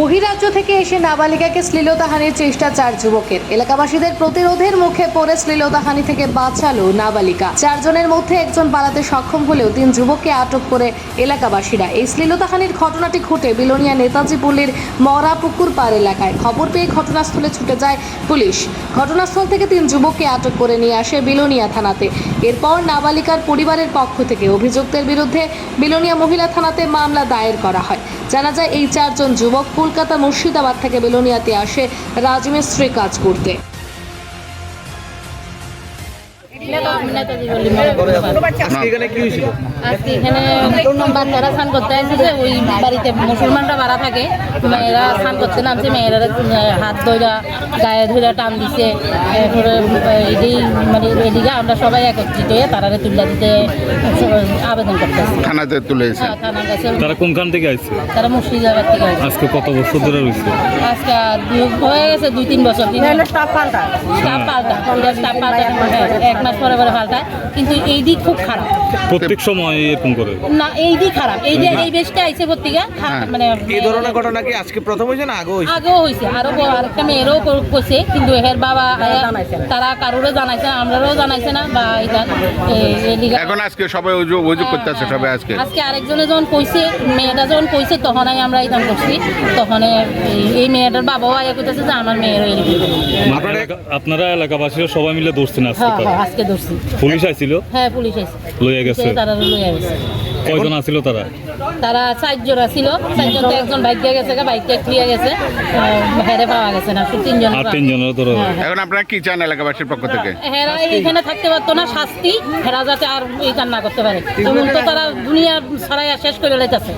বহিরাজ্য থেকে এসে নাবালিকাকে শ্লীলতাহানির চেষ্টা চার যুবকের। এলাকাবাসীদের প্রতিরোধের মুখে পড়ে শ্লীলতাহানি থেকে বাঁচালো নাবালিকা। চারজনের মধ্যে একজন পালাতে সক্ষম হলেও তিন যুবককে আটক করে এলাকাবাসীরা। এই শ্লীলতাহানির ঘটনাটি ঘটে বিলোনিয়া নেতাজি পল্লীর মরা পুকুর পাড় এলাকায়। খবর পেয়ে ঘটনাস্থলে ছুটে যায় পুলিশ। ঘটনাস্থল থেকে তিন যুবককে আটক করে নিয়ে আসে বিলোনিয়া থানাতে। এরপর নাবালিকার পরিবারের পক্ষ থেকে অভিযুক্তের বিরুদ্ধে বিলোনিয়া মহিলা থানাতে মামলা দায়ের করা হয়। জানা যায়, এই চারজন যুবক কলকাতা মুর্শিদাবাদ থেকে বেলোনিয়াতে আসে রাজমিস্ত্রি কাজ করতে। আজকে এখানে কি হয়েছিল আজকে এখানে বাচ্চারা স্নান করতে আসছে ওই বাড়িতে মুসলমানরা বাড়া থাকে মেয়েরা স্নান করতে নামছে মেয়েরা হাত ধরা গায়ে ধরে টান দিছে এরপরে এদিকে মানে এদিকে আমরা সবাই একত্রিত হয়ে তারারে তুলে দিতে আবেদন করতেছি থানাতে তুলে থানা গেছে তারা কোনখান থেকে আসছে তারা মুর্শিদাবাদ থেকে আসছে। আজকে কত বছর ধরে রয়েছে? আজকে হয়ে গেছে দুই তিন বছর। স্টাফ পাল্টা। স্টাফ পাল্টা। স্টাফ পাল্টা। এক মাস পরে পরে পাল্টায় কিন্তু এই দিক খুব খারাপ। প্রত্যেক সময় এরকম করে। না এই দিক খারাপ। এই যে এই বেশটা আইছে পত্রিকা মানে এই ধরনের ঘটনা কি আজকে প্রথম হয়েছে না আগে হয়েছে? আগেও হয়েছে। আরও আরেকটা মেয়েরও করছে কিন্তু এর বাবা তারা কারোরও জানাইছে না আমরাও জানাইছে না বা এটা এখন আজকে সবাই অভিযোগ অভিযোগ করতে সবাই আজকে। আজকে আরেকজনে যখন কইছে মেয়েটা যখন কইছে তখন আমরা ইদান করছি। তখন এই- মেয়েটার বাবাও আয়া কইতেছে যে আমার মেয়েরও এরকম। আপনারা এলাকা- এলাকাবাসীরা সবাই মিলে ধরছেন আজকে হ্যাঁ। হ্যাঁ ধরছি। পুলিশ আইছিল? হ্যাঁ পুলিশ আইছে। লইয়া গেছে? তারা লইয়া গেছে। কয়জন আছিল তারা? তারা চারজন ছিল চারজন তো একজন বাইক দিয়ে গেছে বাইকটা ক্লিয়ার গেছে। হেরে পাওয়া গেছে না তিনজন আর তিনজনের ধরে হ্যাঁ, এখন আপনারা কি চান এলাকাবাসীর পক্ষ থেকে? হেরা এখানে থাকতে পারতো না শাস্তি। হেরা যাতে আর এই কান্না করতে পারে। তো তারা দুনিয়া ছড়াইয়া শেষ করে লেগেছে